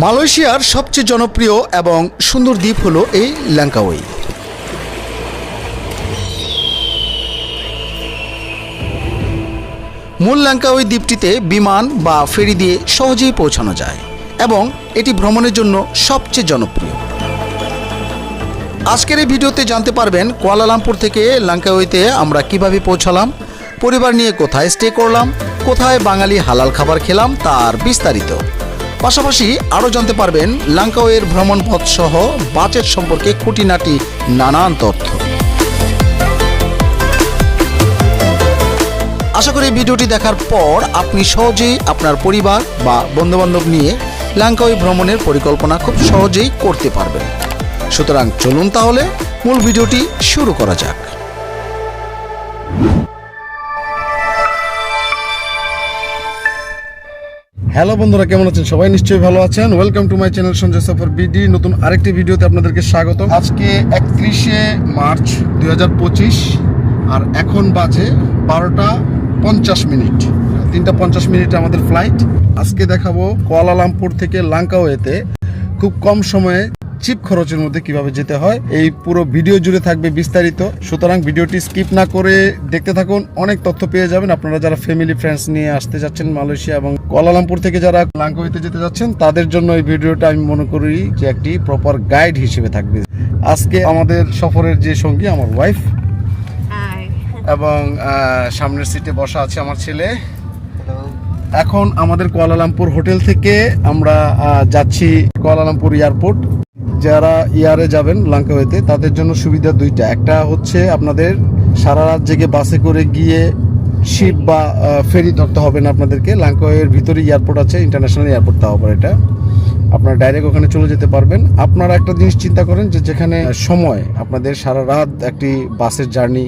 মালয়েশিয়ার সবচেয়ে জনপ্রিয় এবং সুন্দর দ্বীপ হল এই ল্যাঙ্কাওই মূল ল্যাঙ্কাওই দ্বীপটিতে বিমান বা ফেরি দিয়ে সহজেই পৌঁছানো যায় এবং এটি ভ্রমণের জন্য সবচেয়ে জনপ্রিয়। আজকের এই ভিডিওতে জানতে পারবেন কুয়ালালামপুর থেকে লাঙ্কাওইতে আমরা কীভাবে পৌঁছালাম, পরিবার নিয়ে কোথায় স্টে করলাম, কোথায় বাঙালি হালাল খাবার খেলাম তার বিস্তারিত। পাশাপাশি আরও জানতে পারবেন লাঙ্কাওয়ের ভ্রমণ পথ সহ বাজেট সম্পর্কে খুঁটিনাটি নানান তথ্য। আশা করি ভিডিওটি দেখার পর আপনি সহজেই আপনার পরিবার বা বন্ধুবান্ধব নিয়ে লাঙ্কাওই ভ্রমণের পরিকল্পনা খুব সহজেই করতে পারবেন। সুতরাং চলুন তাহলে মূল ভিডিওটি শুরু করা যাক। হ্যালো বন্ধুরা, কেমন আছেন? সবাই নিশ্চয়ই ভালো আছেন। Welcome to my channel Sanjay Safar BD নতুন আরেকটি ভিডিওতে আপনাদেরকে স্বাগত আজকে একত্রিশে মার্চ দুই হাজার পঁচিশ, আর এখন বাজে বারোটা পঞ্চাশ মিনিট। তিনটা পঞ্চাশ মিনিটে আমাদের ফ্লাইট আজকে দেখাবো কোয়ালালামপুর থেকে লাঙ্কাওয়েতে খুব কম সময়ে চিপ খরচের মধ্যে কীভাবে যেতে হয় এই পুরো ভিডিও জুড়ে থাকবে বিস্তারিত। সুতরাং ভিডিওটি স্কিপ না করে দেখতে থাকুন অনেক তথ্য পেয়ে যাবেন। আপনারা যারা ফ্যামিলি ফ্রেন্ডস নিয়ে আসতে যাচ্ছেন মালয়েশিয়া এবং কোয়ালালামপুর থেকে যারা লাঙ্কাওয়েতে যেতে যাচ্ছেন তাদের জন্য এই ভিডিওটা আমি মনে করি যে একটি প্রপার গাইড হিসেবে থাকবে। আজকে আমাদের সফরের যে সঙ্গী আমার ওয়াইফ এবং সামনের সিটে বসা আছে আমার ছেলে। এখন আমাদের কুয়ালালামপুর হোটেল থেকে আমরা যাচ্ছি কুয়ালালামপুর এয়ারপোর্ট। যারা ইয়ারে যাবেন লাঙ্কাওয়েতে, তাদের জন্য সুবিধা দুইটা। একটা হচ্ছে আপনাদের সারা রাত জেগে বাসে করে গিয়ে শিপ বা ফেরি ধরতে হবে না আপনাদেরকে। লাঙ্কাওয়ের ভিতরে এয়ারপোর্ট আছে, ইন্টারন্যাশনাল এয়ারপোর্ট তাও আবার এটা। আপনারা ডাইরেক্ট ওখানে চলে যেতে পারবেন। আপনারা একটা জিনিস চিন্তা করেন যে যেখানে সময় আপনাদের সারা রাত একটি বাসের জার্নি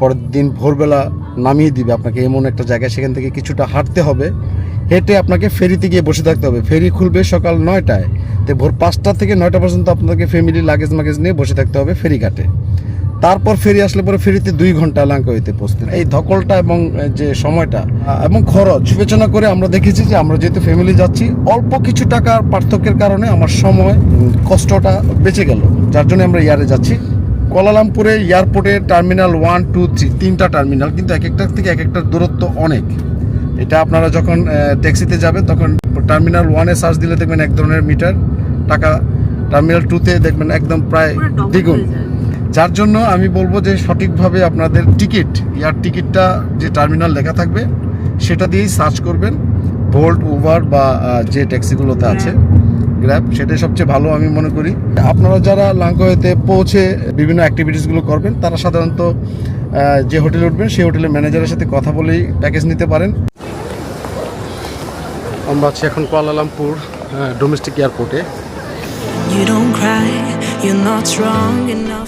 পরের দিন ভোরবেলা নামিয়ে দিবে আপনাকে, এমন একটা জায়গায়। সেখান থেকে কিছুটা হাঁটতে হবে। হেঁটে আপনাকে ফেরিতে গিয়ে বসে থাকতে হবে। ফেরি খুলবে সকাল নয়টায়। তো ভোর পাঁচটা থেকে নয়টা পর্যন্ত আপনাকে ফ্যামিলি লাগেজ মাগেজ নিয়ে বসে থাকতে হবে ফেরিঘাটে তারপর ফেরি আসলে পরে ফেরিতে দুই ঘণ্টা লাঙ্কাইতে পৌঁছতে এই ধকলটা এবং যে সময়টা এবং খরচ, বিবেচনা করে আমরা দেখেছি যে আমরা যেহেতু ফ্যামিলি যাচ্ছি, অল্প কিছু টাকার পার্থক্যের কারণে আমার সময় কষ্টটা বেঁচে গেল। যার জন্য আমরা ইয়ারে যাচ্ছি। কোলালামপুরে এয়ারপোর্টে টার্মিনাল ওয়ান টু থ্রি তিনটা টার্মিনাল, কিন্তু এক একটার থেকে এক একটার দূরত্ব অনেক। এটা আপনারা যখন ট্যাক্সিতে যাবেন তখন টার্মিনাল ওয়ানে সার্চ দিলে দেখবেন এক ধরনের মিটার টাকা টার্মিনাল টুতে দেখবেন একদম প্রায় দ্বিগুণ। যার জন্য আমি বলব যে সঠিকভাবে আপনাদের টিকিট ইয়ার টিকিটটা যে টার্মিনাল লেখা থাকবে সেটা দিয়েই সার্চ করবেন ভোল্ট উবার বা যে ট্যাক্সিগুলোতে আছে গ্র্যাব সেটাই সবচেয়ে ভালো আমি মনে করি। আপনারা যারা লাঙ্কোয়েতে পৌঁছে বিভিন্ন অ্যাক্টিভিটিসগুলো করবেন তারা সাধারণত যে হোটেলে উঠবেন সেই হোটেলের ম্যানেজারের সাথে কথা বলেই প্যাকেজ নিতে পারেন। আমরা আছি এখন কুয়ালালামপুর ডোমেস্টিক এয়ারপোর্টে.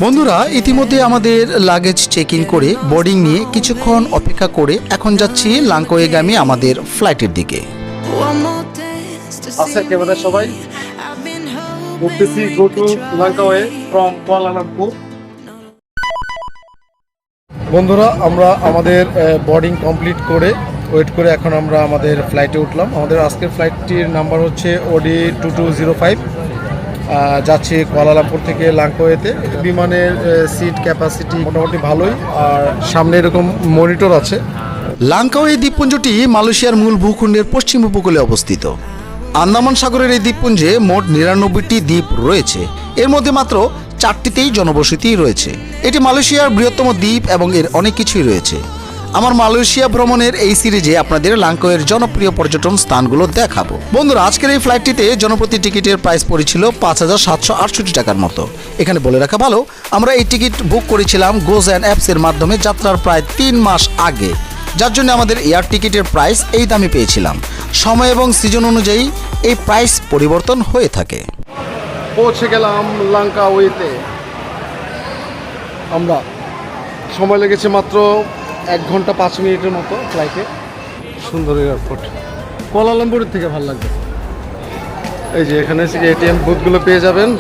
বন্ধুরা ইতিমধ্যে আমাদের লাগেজ চেক ইন করে বোর্ডিং নিয়ে কিছুক্ষণ অপেক্ষা করে এখন যাচ্ছি লাঙ্কোয়েগামী আমাদের ফ্লাইটের দিকে। আচ্ছা কেমন সবাই। I've been hoping উঠতেছি go to Langkawi from Kuala Lumpur. বন্ধুরা আমরা আমাদের বোর্ডিং কমপ্লিট করে ওয়েট করে এখন আমরা আমাদের ফ্লাইটে উঠলাম। আমাদের আজকের ফ্লাইটটির নাম্বার হচ্ছে OD two two zero five যাচ্ছি কুয়ালালামপুর থেকে লাঙ্কোয়েতে বিমানের সিট ক্যাপাসিটি মোটামুটি ভালোই, আর সামনে এরকম মনিটর আছে। লাঙ্কাওয়ে দ্বীপপুঞ্জটি মালয়েশিয়ার মূল ভূখণ্ডের পশ্চিম উপকূলে অবস্থিত। আন্দামান সাগরের এই দ্বীপপুঞ্জে মোট নিরানব্বইটি দ্বীপ রয়েছে। এর মধ্যে মাত্র চারটিতেই জনবসতি রয়েছে। এটি মালয়েশিয়ার বৃহত্তম দ্বীপ এবং এর অনেক কিছুই রয়েছে। আমার মালয়েশিয়া ভ্রমণের এই সিরিজে আপনাদের লাঙ্কোয়ের জনপ্রিয় পর্যটন স্থানগুলো দেখাবো। বন্ধুরা, আজকের এই ফ্লাইটটিতে জনপ্রতি টিকিটের প্রাইস পড়েছিল পাঁচ হাজার সাতশো আটষট্টি টাকার মতো। এখানে বলে রাখা ভালো, আমরা এই টিকিট বুক করেছিলাম গোজ অ্যান্ড অ্যাপসের মাধ্যমে যাত্রার প্রায় তিন মাস আগে। যার জন্য আমাদের এয়ার টিকিটের প্রাইস এই দামে পেয়েছিলাম। সময় এবং সিজন অনুযায়ী এই প্রাইস পরিবর্তন হয়ে থাকে। পৌঁছে গেলাম লঙ্কা ওয়েতে আমরা, সময় লেগেছে মাত্র এক ঘণ্টা পাঁচ মিনিটের মতো ফ্লাইটে সুন্দর এয়ারপোর্ট কোয়ালালামপুরের থেকে ভালো লাগবে। এই যে এখানে হচ্ছে এটিএম বুথগুলো পেয়ে যাবেন।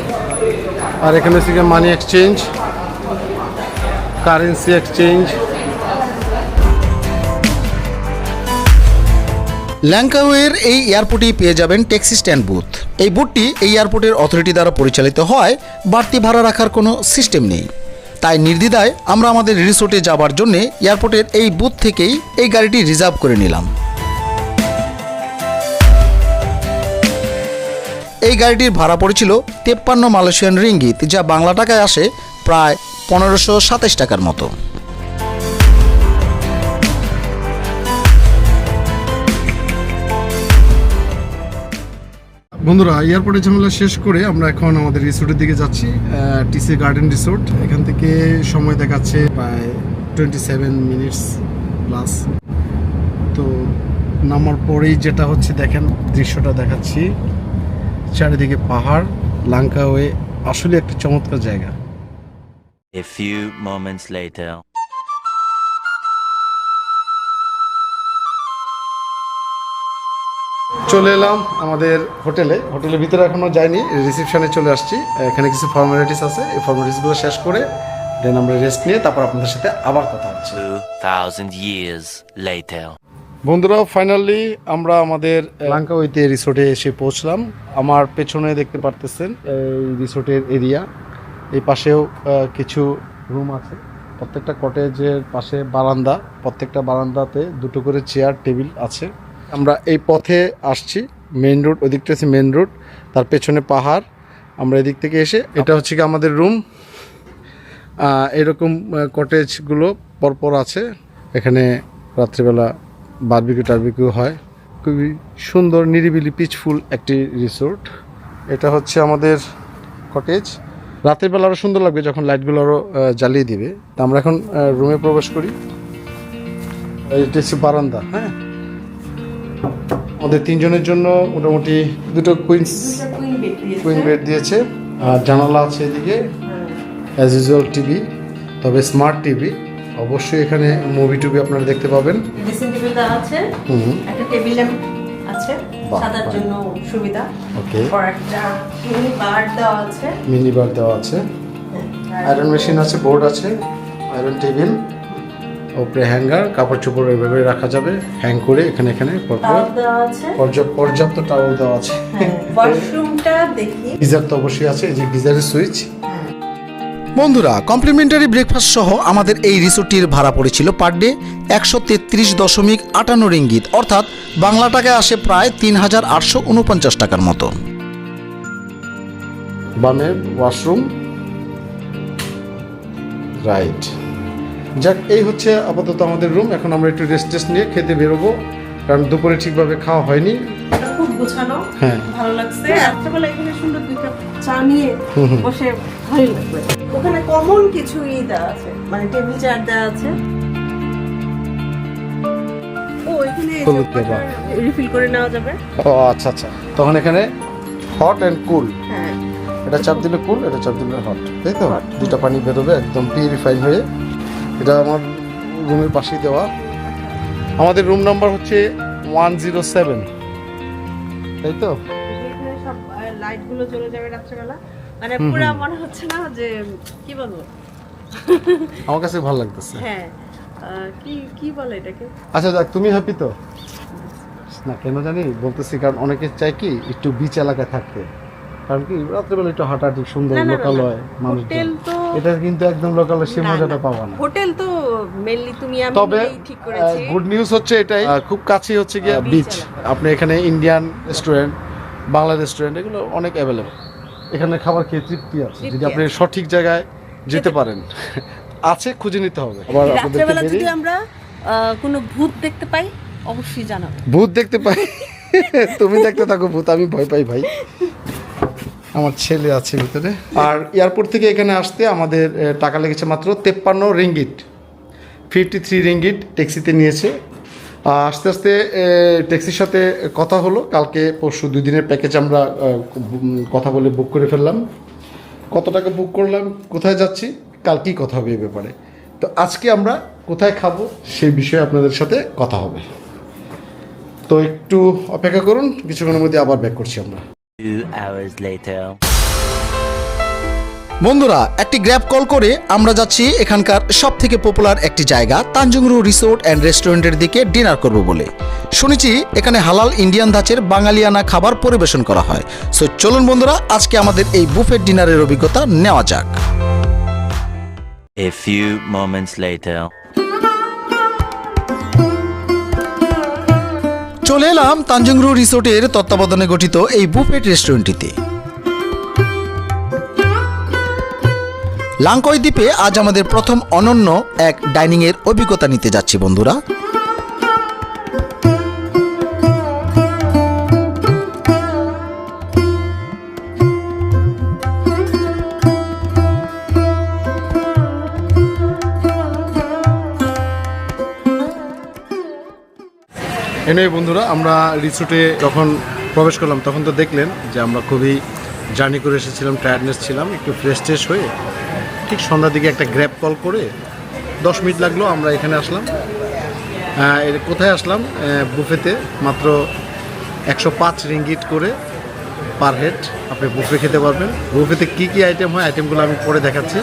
আর এখানে হচ্ছে মানি এক্সচেঞ্জ কারেন্সি এক্সচেঞ্জ ল্যাঙ্কাওয়ের এই এয়ারপোর্টেই পেয়ে যাবেন ট্যাক্সি স্ট্যান্ড বুথ এই বুথটি এই এয়ারপোর্টের অথরিটি দ্বারা পরিচালিত হয় বাড়তি ভাড়া রাখার কোনো সিস্টেম নেই। তাই নির্দ্বিধায় আমরা আমাদের রিসোর্টে যাবার জন্য এয়ারপোর্টের এই বুথ থেকেই এই গাড়িটি রিজার্ভ করে নিলাম। এই গাড়িটির ভাড়া পড়েছিল তেপ্পান্ন মালয়েশিয়ান রিঙ্গিত, যা বাংলা টাকায় আসে প্রায় পনেরোশো সাতাশ টাকার মতো। বন্ধুরা এয়ারপোর্টে ঝামেলা শেষ করে আমরা এখন আমাদের রিসোর্টের দিকে যাচ্ছি টিসি গার্ডেন রিসোর্ট এখান থেকে সময় দেখাচ্ছে প্রায় টোয়েন্টি সেভেন মিনিটস প্লাস তো নামার পরেই যেটা হচ্ছে, দেখেন, দৃশ্যটা দেখাচ্ছি। চারিদিকে পাহাড় লাঙ্কা হয়ে আসলে একটা চমৎকার জায়গা। A few moments later. চলে এলাম আমাদের হোটেলে। হোটেলের ভিতরে এখনও যাইনি রিসেপশনে চলে আসছি। এখানে কিছু ফর্মালিটিস আছে এই ফর্মালিটিসগুলো শেষ করে দেন আমরা রেস্ট নিয়ে তারপর আপনাদের সাথে আবার কথা হচ্ছে। 2,000 years later. বন্ধুরা ফাইনালি আমরা আমাদের লাঙ্কাওইতে রিসোর্টে এসে পৌঁছলাম। আমার পেছনে দেখতে পারতেছেন এই রিসোর্টের এরিয়া এই পাশেও কিছু রুম আছে। প্রত্যেকটা কটেজের পাশে বারান্দা। প্রত্যেকটা বারান্দাতে দুটো করে চেয়ার টেবিল আছে। আমরা এই পথে আসছি মেন রোড ওদিকটা হচ্ছে মেন রোড তার পেছনে পাহাড়, আমরা এদিক থেকে এসে, এটা হচ্ছে কি আমাদের রুম এরকম কটেজগুলো পরপর আছে, এখানে রাত্রিবেলা বারবিকিউ টারবিকিউ হয়, খুবই সুন্দর, নিরিবিলি পিচফুল একটি রিসোর্ট এটা হচ্ছে আমাদের কটেজ রাতের বেলা আরও সুন্দর লাগবে যখন লাইটগুলো আরও জ্বালিয়ে দিবে, তা আমরা এখন রুমে প্রবেশ করি এটা হচ্ছে বারান্দা হ্যাঁ? আমাদের তিনজনের জন্য মোটামুটি দুটো কুইন্স কুইন বেড দিয়েছে। আর জানালা আছে এদিকে অ্যাজ ইউজুয়াল টিভি তবে স্মার্ট টিভি অবশ্যই এখানে মুভি টুভি আপনারা দেখতে পাবেন। ড্রেসিং টেবিল দেওয়া আছে। হুম। একটা টেবিল ল্যাম্প আছে। বাহ, সাদার বাহ। জন্য সুবিধা। ওকে আর একটা মিনি বার দেওয়া আছে। মিনি বার দেওয়া আছে। আয়রন মেশিন আছে বোর্ড আছে আয়রন টেবিল ওপরে হ্যাঙ্গার কাপড় চোপড় এভাবে রাখা যাবে হ্যাং করে এখানে এখানে পর্যাপ্ত পর্যাপ্ত টাওয়াল দেওয়া আছে। ওয়াশরুমটা দেখি। গিজার তো অবশ্যই আছে এই যে গিজারের সুইচ বন্ধুরা কমপ্লিমেন্টারি ব্রেকফাস্ট সহ আমাদের এই রিসোর্টটির ভাড়া পড়েছিল পার ডে একশো তেত্রিশ দশমিক আটান্ন রিঙ্গিত। অর্থাৎ বাংলা টাকায় আসে প্রায় তিন হাজার আটশো উনপঞ্চাশ টাকার মতো। বামে ওয়াশরুম রাইট যাক এই হচ্ছে আপাতত আমাদের রুম এখন আমরা একটু রেস্ট টেস্ট নিয়ে খেতে বেরোবো। কারণ দুপুরে ঠিকভাবে খাওয়া হয়নি। খুব গোছানো। হ্যাঁ। ভালো লাগছে। রাত্রেবেলা এখানে সুন্দর দুই চা নিয়ে বসে ভালোই লাগবে। ওখানে কমন কিছু দেওয়া আছে। মানে টেবিল চেয়ার দেওয়া আছে। ও হলুদ দেওয়া। রিফিল করে নেওয়া যাবে। ও আচ্ছা আচ্ছা। তখন এখানে হট অ্যান্ড কুল এটা চাপ দিলে কুল এটা চাপ দিলে হট তাই তো? দুটা পানি বেরোবে একদম পিউরিফাইড হয়ে। এটা আমার রুমের পাশেই দেওয়া। আমাদের রুম নাম্বার হচ্ছে ওয়ান জিরো সেভেন তাই তো? সব লাইটগুলো যাবে রাত্রেবেলা। মানে পুরো মনে হচ্ছে না যে কি বলব? আমার কাছে ভালো লাগতেছে। হ্যাঁ। কি কি বলে এটাকে? আচ্ছা যাক তুমি হ্যাপি তো? না কেন জানি? বলতেছি কারণ অনেকে কি একটু বিচ এলাকায় থাকতে। কারণ কি রাত্রেবেলা একটু হাঁটাহাঁটি সুন্দর। লোকালয় মানুষ হোটেল তো এটা কিন্তু একদম লোকালয় সে না, মজাটা না। না। হোটেল তো মেনলি তুমি আমি তবে ঠিক করেছি। গুড নিউজ হচ্ছে এটাই খুব কাছেই হচ্ছে গিয়ে বিচ আপনি এখানে ইন্ডিয়ান রেস্টুরেন্ট বাংলা রেস্টুরেন্ট এগুলো অনেক অ্যাভেলেবল এখানে খাবার খেয়ে তৃপ্তি আছে যদি আপনি সঠিক জায়গায় যেতে পারেন। আছে খুঁজে নিতে হবে। আবার রাত্রেবেলা যদি আমরা কোনো ভূত দেখতে পাই অবশ্যই জানাব। ভূত দেখতে পাই? তুমি দেখতে থাকো ভূত আমি ভয় পাই ভাই। আমার ছেলে আছে ভিতরে। আর এয়ারপোর্ট থেকে এখানে আসতে আমাদের টাকা লেগেছে মাত্র তেপ্পান্ন রিঙ্গিট ফিফটি থ্রি রিঙ্গিট ট্যাক্সিতে নিয়েছে। আস্তে আস্তে ট্যাক্সির সাথে কথা হলো। কালকে পরশু দুই দিনের প্যাকেজ আমরা কথা বলে বুক করে ফেললাম। কত টাকা বুক করলাম, কোথায় যাচ্ছি, কালকেই কথা হবে এ ব্যাপারে। তো আজকে আমরা কোথায় খাব সেই বিষয়ে আপনাদের সাথে কথা হবে। তো একটু অপেক্ষা করুন, কিছুক্ষণের মধ্যে আবার ব্যাক করছি আমরা. বন্ধুরা একটি গ্র্যাব কল করে আমরা যাচ্ছি এখানকার সব থেকে পপুলার একটি জায়গা তাঞ্জুংরু রিসোর্ট অ্যান্ড রেস্টুরেন্টের দিকে ডিনার করব বলে। শুনেছি এখানে হালাল ইন্ডিয়ান ধাঁচের বাঙালিয়ানা খাবার পরিবেশন করা হয়। সো চলুন বন্ধুরা আজকে আমাদের এই বুফের ডিনারের অভিজ্ঞতা নেওয়া যাক। A few moments later. চলে এলাম তাঞ্জংরু রিসোর্টের তত্ত্বাবধানে গঠিত এই বুফেট রেস্টুরেন্টটিতে। লাঙ্কয় দ্বীপে আজ আমাদের প্রথম অনন্য এক ডাইনিংয়ের অভিজ্ঞতা নিতে যাচ্ছি বন্ধুরা। এনে বন্ধুরা, আমরা রিসোর্টে যখন প্রবেশ করলাম, তখন তো দেখলেন যে আমরা খুবই জার্নি করে এসেছিলাম টায়ার্ডনেস ছিলাম, একটু ফ্রেশ ট্রেশ হয়ে ঠিক সন্ধ্যার দিকে একটা গ্র্যাব কল করে দশ মিনিট লাগল, আমরা এখানে আসলাম। এর কোথায় আসলাম? বুফেতে মাত্র একশো পাঁচ রিঙ্গিট করে পার হেড আপনি বুফে খেতে পারবেন। বুফেতে কী কী আইটেম হয় আইটেমগুলো আমি পরে দেখাচ্ছি।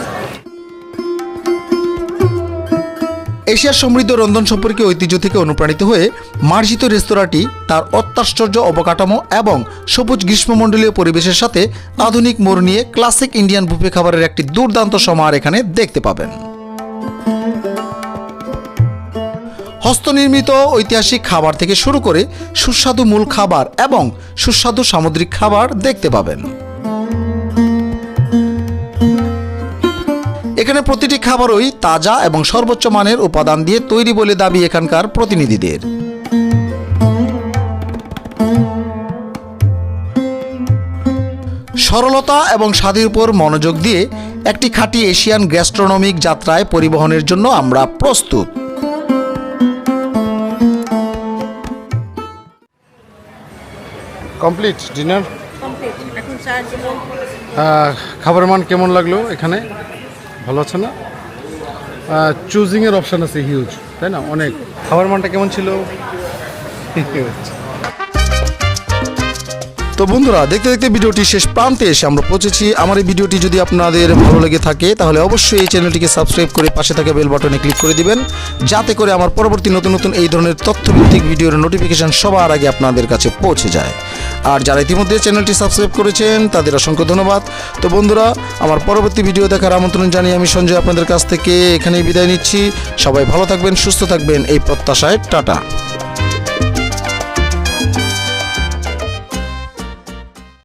এশিয়ার সমৃদ্ধ রন্ধন সম্পর্কে ঐতিহ্য থেকে অনুপ্রাণিত হয়ে মার্জিত রেস্তোরাঁটি তার অত্যাশ্চর্য অবকাঠামো এবং সবুজ গ্রীষ্মমণ্ডলীয় পরিবেশের সাথে আধুনিক মোড় নিয়ে ক্লাসিক ইন্ডিয়ান বুফে খাবারের একটি দুর্দান্ত সমাহার এখানে দেখতে পাবেন। হস্তনির্মিত ঐতিহাসিক খাবার থেকে শুরু করে সুস্বাদু মূল খাবার এবং সুস্বাদু সামুদ্রিক খাবার দেখতে পাবেন। এখানে প্রতিটি খাবারই তাজা এবং সর্বোচ্চ মানের উপাদান দিয়ে তৈরি বলে দাবি এখানকার প্রতিনিধিদের। সরলতা এবং স্বাদের উপর মনোযোগ দিয়ে একটি খাঁটি এশিয়ান গ্যাস্ট্রোনমিক যাত্রায় পরিবহনের জন্য আমরা প্রস্তুত। Complete dinner? খাবারের মান কেমন লাগল এখানে? ভালো আছে না? চুজিংয়ের অপশান আছে হিউজ তাই না? অনেক। খাবার মানটা কেমন ছিল? তো বন্ধুরা, দেখতে দেখতে ভিডিওটি শেষ প্রান্তে এসে আমরা পৌঁছেছি। আমার এই ভিডিওটি যদি আপনাদের ভালো লেগে থাকে, তাহলে অবশ্যই এই চ্যানেলটিকে সাবস্ক্রাইব করে পাশে থাকা বেল বাটনে ক্লিক করে দিবেন, যাতে করে আমার পরবর্তী নতুন নতুন এই ধরনের তথ্যভিত্তিক ভিডিওর নোটিফিকেশান সবার আগে আপনাদের কাছে পৌঁছে যায়। আর যারা ইতিমধ্যে চ্যানেলটি সাবস্ক্রাইব করেছেন, তাদের অসংখ্য ধন্যবাদ। তো বন্ধুরা, আমার পরবর্তী ভিডিও দেখার আমন্ত্রণ জানিয়ে আমি সঞ্জয় আপনাদের কাছ থেকে এখানেই বিদায় নিচ্ছি। সবাই ভালো থাকবেন, সুস্থ থাকবেন। এই প্রত্যাশায় টাটা।